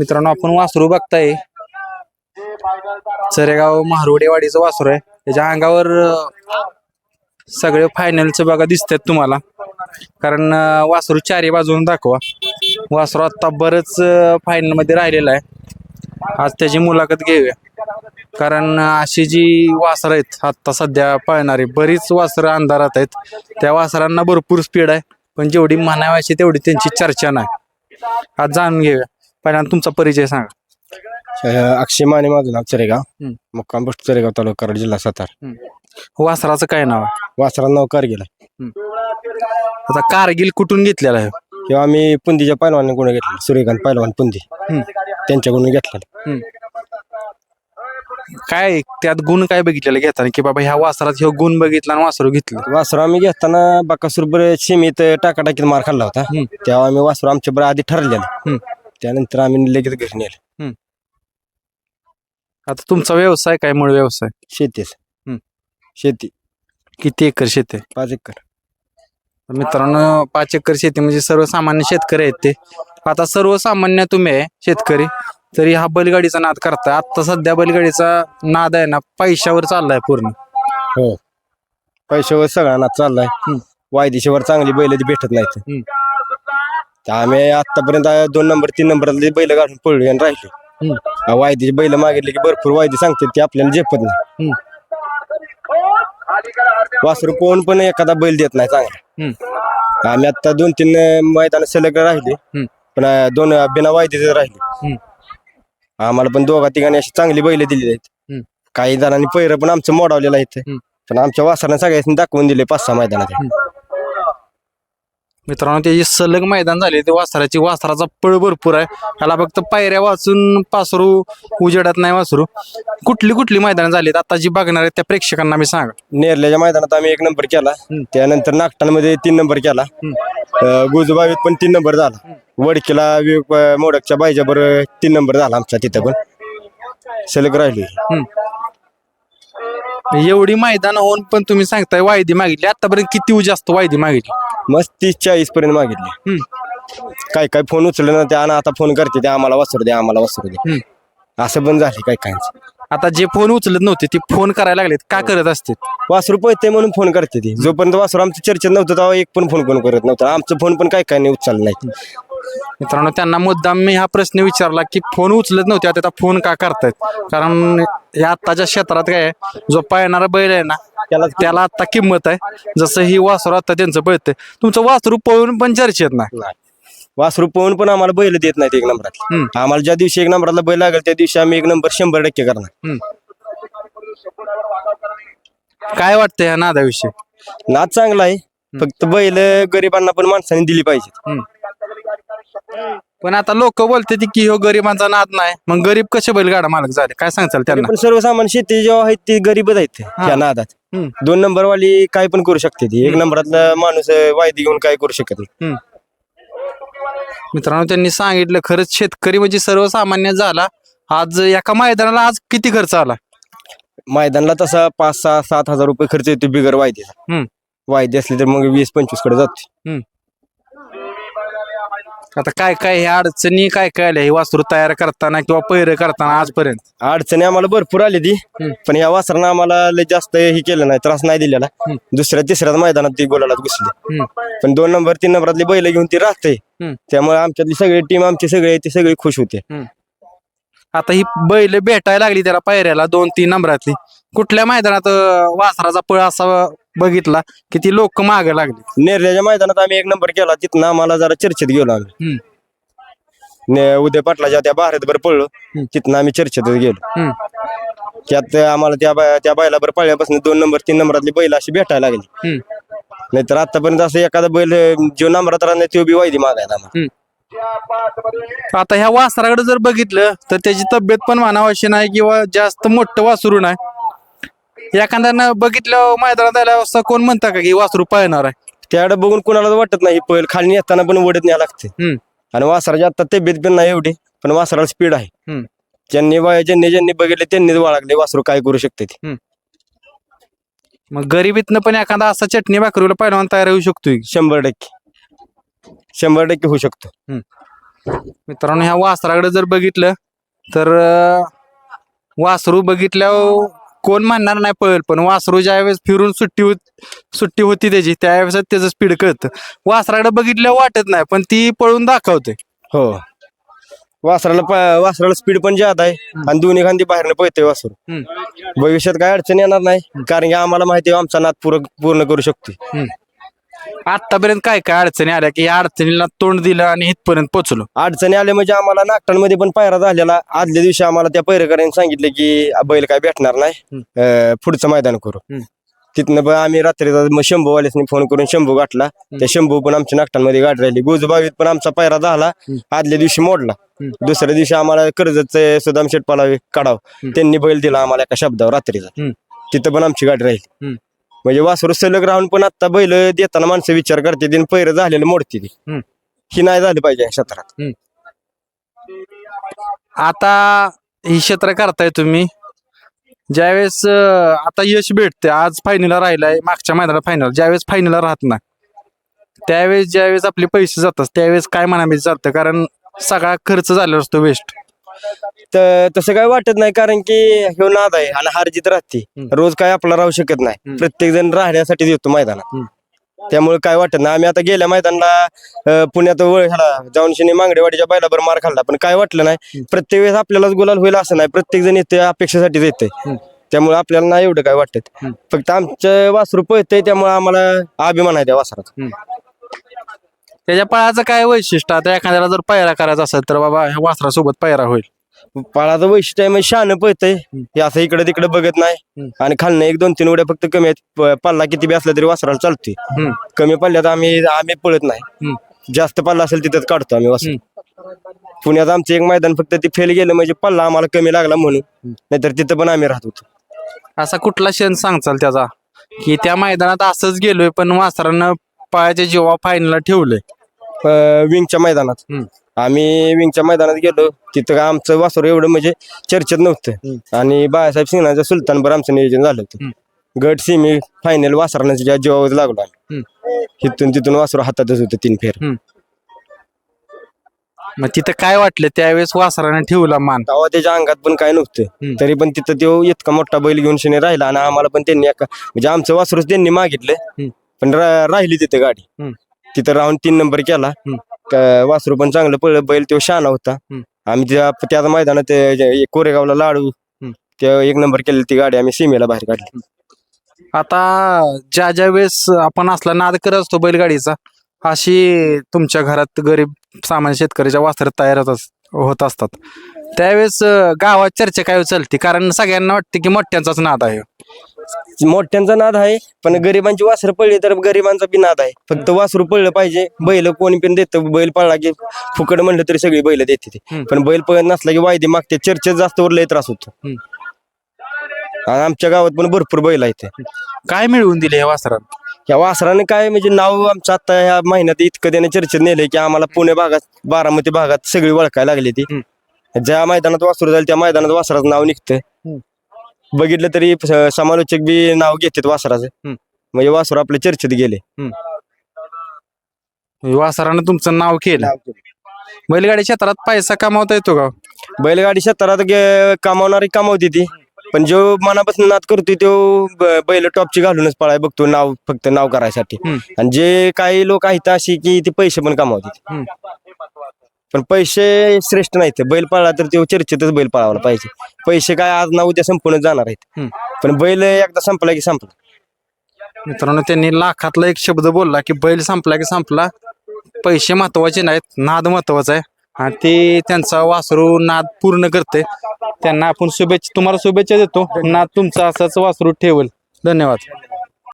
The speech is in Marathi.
मित्रांनो आपण वासरू बघताय. चरेगाव महारुडेवाडीचं वासरू आहे. त्याच्या अंगावर सगळे फायनलचं बघा दिसतात तुम्हाला. कारण वासरू चारी बाजून दाखवा. वासरू आता बरंच फायनलमध्ये राहिलेला आहे. आज त्याची मुलाखत घेऊया. कारण अशी जी वासरं आहेत आत्ता सध्या पळणारी बरीच वासरं अंधारात आहेत. त्या वासरांना भरपूर स्पीड आहे. पण जेवढी म्हणावायची तेवढी त्यांची चर्चा नाही. आज जाणून घेऊया. पहिल्यांदा तुमचा परिचय सांगा. अक्षय माने माझं नाव चरेगाव. हम्म. मुक्काम पोस्ट चरेगाव तालुका कराड जिल्हा सातारा. वासराचं काय नाव आहे? वासराचं नाव कारगिल आहे. आता कारगिल कुठून घेतलेला आहे? किंवा आम्ही पुंदीच्या पैलवानाकडून घेतलं सूर्यकांत पैलवान पुंदी. हम्म. त्यांच्याकडून घेतलेलं काय त्यात गुण काय बघितलेलं घेताना? की बाबा ह्या वासरात ह्यो गुण बघितला आणि वासरू घेतलं. वासरू आम्ही घेताना बाकासूर बरं सीमेत टाकाटाकीत मार खाल्ला होता. हम्म. तेव्हा आम्ही वासरू आमच्या बरं आधी ठरलेलं. हम्म. त्यानंतर आम्ही लगेच घरी नेलं. आता तुमचा व्यवसाय काय मूळ व्यवसाय? शेतीच. हम्म. शेती. किती एकर शेती आहे? पाच एकर. तर मित्रांनो पाच एकर शेती म्हणजे सर्वसामान्य शेतकरी आहेत ते. आता सर्वसामान्य तुम्ही आहे शेतकरी तरी हा बैलगाडीचा नाद करताय. आता सध्या बैलगाडीचा नाद आहे ना पैशावर चाललाय पूर्ण. हो. पैशावर सगळ्यांना चाललाय. हम्म. वायदेशीवर चांगली बैल ती भेटत नाहीत. हम्म. तर आम्ही आतापर्यंत दोन नंबर तीन नंबरातली बैल काढून पळलो आणि राहिलो हम्म. वायदेची बैल मागितले की भरपूर वायदे सांगतात ते आपल्याला झेपत नाही हम्म. वासरू कोण पण एखादा बैल देत नाही चांगला हम्म. आम्ही आता दोन तीन मैदान सलग राहिले हम्म. पण अं, दोन बिना वायदेचे राहिले हम्म. आम्हाला पण दोघा तिघांनी अशी चांगली बैल दिली आहेत हम्म. काही जणांनी पैर पण आमचं मोडावलेलं आहे इथे. हम्म. पण आमच्या वासरानं सगळ्यांनी दाखवून दिले पाच सहा मैदानात मित्रांनो त्याची सलग मैदान झाले ते वासराची वासराचा पळ भरपूर आहे. त्याला फक्त पायऱ्या वाचून पासरू उजेडत नाही वासरू. कुठली कुठली मैदान झालीत? आता जी बघणार आहेत त्या प्रेक्षकांना मी सांगा. नेरल्याच्या मैदानात आम्ही एक नंबर केला. त्यानंतर नागटांमध्ये तीन नंबर केला. गुजबावीत पण तीन नंबर झाला. वडकीला मोडकच्या बाईच्या बरोबर तीन नंबर झाला आमच्या तिथं पण. सलग राहिली. एवढी मैदान होऊन पण तुम्ही सांगताय वायदी मागितली. आतापर्यंत किती जास्त वायदी मागितली? मस्त तीस चाळीस पर्यंत मागितले. काय काय फोन उचलले ना ते आणा आता फोन करते ते आम्हाला वासरू दे आम्हाला वासरू दे. असं पण झाले काय काय आता जे फोन उचलत नव्हते ते फोन करायला लागलेत. का करत असते? वासरू पळते म्हणून फोन करते ती. जोपर्यंत वासरू आमच्या चर्चेत नव्हतं तेव्हा एक पण फोन कोण करत नव्हतं. आमचं फोन पण काय काय नाही उचललं नाही. मित्रांनो त्यांना मुद्दाम मी हा प्रश्न विचारला की फोन उचलत नव्हते आता फोन का करतायत? कारण या आत्ताच्या क्षेत्रात काय आहे, जो पाळणारा बैल आहे ना त्याला त्याला आता किंमत आहे. जसं ही वासरू आता त्यांचं पळतंय तुमचं वासरू पळून पण चर्चेत नाही. वासरू पळून पण आम्हाला बैल देत नाहीत एक नंबरात. आम्हाला ज्या दिवशी एक नंबरातला बैल लागेल त्या दिवशी आम्ही एक नंबर शंभर टक्के करणार. काय वाटतं ह्या नादाविषयी? नाद चांगला आहे. फक्त बैल गरिबांना पण माणसाने दिली पाहिजेत. पण आता लोक बोलते की ह्यो गरिबांचा नाद नाही. मग गरीब कसे बैलगाडा मालक झाले? काय सांगताल त्यांना? पण सर्वसामान्य शेती जेव्हा आहेत ती गरीबच आहेत त्या नादात. हम्म. दोन नंबर वाली काय पण करू शकते ती. एक नंबरातला माणूस अं, वायदी घेऊन काय करू शकत नाही. मित्रांनो त्यांनी सांगितलं खरंच शेतकरी म्हणजे सर्वसामान्य झाला. आज एका मैदानाला आज किती खर्च आला? मैदानला तसा पाच सहा सात हजार रुपये खर्च येतो बिगर वायदेचा. हम्म. वायदे असले तर मग वीस पंचवीसकडे जाते आता काय काय ह्या अडचणी काय काय आल्या? हे वासरू तयार करताना किंवा पैर करताना आजपर्यंत? अडचणी आम्हाला भरपूर आली ती. पण या वासरानं आम्हाला लय जास्त हे केलं नाही त्रास नाही दिलेला. दुसऱ्या तिसऱ्या मैदानात ती गोलाला घुसली. पण दोन नंबर तीन नंबरातली बैल घेऊन ती राहते. त्यामुळे आमच्यातली सगळी टीम आमची सगळी ती सगळी खुश होते. आता ही बैल भेटायला लागली त्याला पायऱ्याला दोन तीन नंबरातली. कुठल्या मैदानात अं, वासराचा पळ असा बघितला की ती लोक मागे लागली? नेरल्याच्या मैदानात आम्ही एक नंबर केला. तिथनं आम्हाला जरा चर्चेत गेलो आम्ही. ने- उदय पाटलाच्या त्या भारतभर पळलो. तिथनं आम्ही चर्चेत गेलो. हम्म. त्यात आम्हाला त्या त्या बैलाभर पळल्यापासून दोन नंबर तीन नंबरातली बैल अशी भेटायला लागली. हम्म. नाहीतर आतापर्यंत असं एखादा बैल अं, जो नंबरात राहणार तो बी वायदी मागायला आम्हाला. आता ह्या वासराकडे जर बघितलं तर त्याची तब्येत पण मानावाशी नाही किंवा जास्त मोठं वासरू नाही. एखाद्यानं बघितलं मैदानात आल्यावर कोण म्हणता का की वासरू पळणार आहे? त्याकडे बघून कोणाला वाटत नाही बैल खाली येताना पण वडत न्याय लागते. हम्म. आणि वासराची आता तब्येत पण नाही एवढी पण वासराला स्पीड आहे. हम्म. ज्यांनी वय- ज्यांनी ज्यांनी बघितले त्यांनीच वाळगले. वासरू काय करू शकते ते. मग गरिबीतनं पण एखादा असा चटणी भाकरीला पहिलवान तयार होऊ शकतोय. शंभर टक्के. शंभर टक्के होऊ शकतो. मित्रांनो ह्या वासराकडे जर बघितलं तर अं, वासरू बघितल्यावर कोण म्हणणार नाही पळेल पण वासरू ज्यावेळेस फिरून सुट्टी होत सुट्टी होती त्याची त्यावेळेस त्याचं स्पीड कळतं. वासराकडे बघितल्यावर वाटत नाही पण ती पळून दाखवते. हो. वासराला प- वासराला स्पीड पण जात आहे आणि दोन्ही खांदी बाहेरनं पळतोय वासरू. हम्म. भविष्यात काय अडचण येणार नाही कारण की आम्हाला माहिती आहे आमचा नाद पूर्ण करू शकतो आतापर्यंत काय काय अडचणी आल्या की या अडचणीला तोंड दिलं आणि इथपर्यंत पोहोचलो अडचणी आल्या म्हणजे आम्हाला नागटांमध्ये पण पायरा झालेला. आदल्या दिवशी आम्हाला त्या पैरकऱ्यांनी सांगितलं की बैल काय भेटणार नाही. अं, पुढचं मैदान करू. हम्म. तिथनं पण आम्ही रात्री मग शंभूवाल्यासनी फोन करून शंभू गाठला. त्या शंभू पण आमच्या नागटांमध्ये गाठ राहिली. गोजबावीत पण आमचा पायरा झाला. आदल्या दिवशी मोडला. दुसऱ्या दिवशी आम्हाला कर्जत सुदाम शेटपाला काढाव. त्यांनी बैल दिला आम्हाला एका शब्दावर रात्रीचा. हम्म. तिथं पण आमची गाठ राहिली. हम्म. म्हणजे वासरू सलग राहून पण आता बैल देताना माणसं विचार करते दिन पैर झालेलं मोडते ती. हम्म. ही नाही झाली पाहिजे या क्षेत्रात. आता ही क्षेत्र करताय तुम्ही. ज्यावेळेस अं, आता यश भेटते आज फायनलला राहिलाय मागच्या मैदानात फायनल ज्यावेळेस फायनलला राहत नाही त्यावेळेस ज्यावेळेस आपले पैसे जातात त्यावेळेस काय म्हणायचं चालतं कारण सगळा खर्च झालेला असतो वेस्ट तर तसं काय वाटत नाही कारण की ह्यो नाद आहे आणि हार जीत राहते. हम्म. रोज काय आपला राहू शकत नाही. हम्म. प्रत्येक जण राहण्यासाठी येतो मैदानात. हम्म. त्यामुळे काय वाटत नाही. आम्ही आता गेल्या मैदानाला अं, पुण्यात वळ ह्याला जाऊन शिनी मांगडेवाडीच्या बैलाबर मार खाल्ला. पण काय वाटलं नाही प्रत्येक वेळेस आपल्यालाच गुलाल होईल असं नाही. प्रत्येक जण येते अपेक्षेसाठीच येते हम्म. त्यामुळे आपल्याला नाही एवढं काय वाटत. हम्म. फक्त आमचं वासरू पळतंय त्यामुळे आम्हाला अभिमान आहे त्या वासराचा. त्याच्या पळाचं काय वैशिष्ट्य? आता एखाद्याला जर पायरा करायचा असेल तर बाबा ह्या वासरासोबत पायरा होईल. पाळाचं वैशिष्ट्य आहे म्हणजे शहाणं पळतंय. हे असं इकडे तिकडे बघत नाही. आणि खालनं एक दोन तीन उड्या फक्त कमी आहेत. प- पल्ला किती बी असला तरी वासराला चालतोय. हम्म. कमी पल्ल्यात आम्ही आम्ही पळत नाही. जास्त पल्ला असेल तिथंच काढतो आम्ही वासर. पुण्यात आमचं एक मैदान फक्त ते फेल गेलं म्हणजे पल्ला आम्हाला कमी लागला म्हणून. नाहीतर तिथं पण आम्ही राहत होतो. असा कुठला क्षण सांगचाल त्याचा? की त्या मैदानात असंच गेलोय पण वासरानं पायाच्या जेव्हा फायनलला ठेवलंय विंगच्या मैदानात. हम्म. आम्ही विंगच्या मैदानात गेलो. तिथं काय आमचं वासर एवढं म्हणजे चर्चेत नव्हतं. आणि बाळासाहेब सिंगणाच्या सुलतानवर आमचं नियोजन झालं होतं. गट सेमी फायनल वासरानं जेव्हा लागलो आम्ही. इथून तिथून वासरू हातातच होतं तीन फेर. मग तिथं काय वाटलं? त्यावेळेस वासरानं ठेवला मान. तेव्हा त्याच्या अंगात पण काय नव्हतं. हम्म. तरी पण तिथं तो इतका मोठा बैल घेऊन शनी राहिला आणि आम्हाला पण त्यांनी एका म्हणजे आमचं वासरूच त्यांनी मागितलं. हम्म. पण रा- राहिली तिथे गाडी. हम्म. तिथं राहून तीन नंबर केला. का- वासरू पण चांगलं पळलं बैल तो शहाणा होता. हम्म. आम्ही त्या त्याच मैदानात जे- कोरेगावला लाडू हम्म. त्या एक नंबर केलेली ती गाडी आम्ही सीमेला बाहेर काढली. आता ज्या ज्या वेळेस आपण असला नाद करत असतो बैलगाडीचा अशी तुमच्या घरात गरीब सामान्य शेतकऱ्याच्या वासरात तयार होत अस- होत असतात. त्यावेळेस अं, गावात चर्चा काय चालते? कारण सगळ्यांना वाटते की मोठ्यांचाच नाद आहे. मोठ्यांचा नाद आहे पण गरिबांची वासरं पडली तर गरिबांचा बी नाद आहे. फक्त वासरू पडलं पाहिजे बैल कोणी पण देतं बैल पळला की फुकट म्हणलं तरी सगळी बैल देते ते. पण बैल पळत नसला की वायदे मागते चर्चेत जास्त वर लय त्रास होतो. आमच्या गावात पण भरपूर बैल आहेत. काय मिळवून दिले या वासरात या वासराने काय म्हणजे नाव आमचं आता ह्या महिन्यात इतकं त्याने चर्चेत नेलंय की आम्हाला पुणे भागात बारामती भागात सगळी ओळखायला लागली ती. ज्या मैदानात वासरू जाईल त्या मैदानात वासराचं नाव निघतं. बघितलं तरी स- समालोचक बी नाव घेतात वासराचं. हम्म. म्हणजे वासरू आपल्या चर्चेत गेले. वासरानं तुमचं नाव केलं. बैलगाडी क्षेत्रात पैसा कमावता येतो का? बैलगाडी क्षेत्रात गे- कमावणारी कमावते ती. पण जो मनापासून नाद करतोय तो ब- बैल टॉपची घालूनच पळाय बघतो नाव फक्त नाव करायसाठी. हम्म. आणि जे काही लोक आहेत अशी की ते पैसे पण कमावतात. हम्म. पण पैसे श्रेष्ठ नाहीत. बैल पळला तर तो चर्चेतच बैल पळावला पाहिजे. पैसे काय आज ना उद्या संपूर्ण जाणार आहेत. पण बैल एकदा संपला की संपला. मित्रांनो त्यांनी लाखातला एक शब्द बोलला की बैल संपला की संपला. पैसे महत्त्वाचे नाहीत नाद महत्त्वाचा आहे. आणि ते त्यांचा वासरू नाद पूर्ण करते त्यांना आपण शुभेच्छा तुम्हाला शुभेच्छा देतो. नाद तुमचा असाच वासरू ठेवल. धन्यवाद.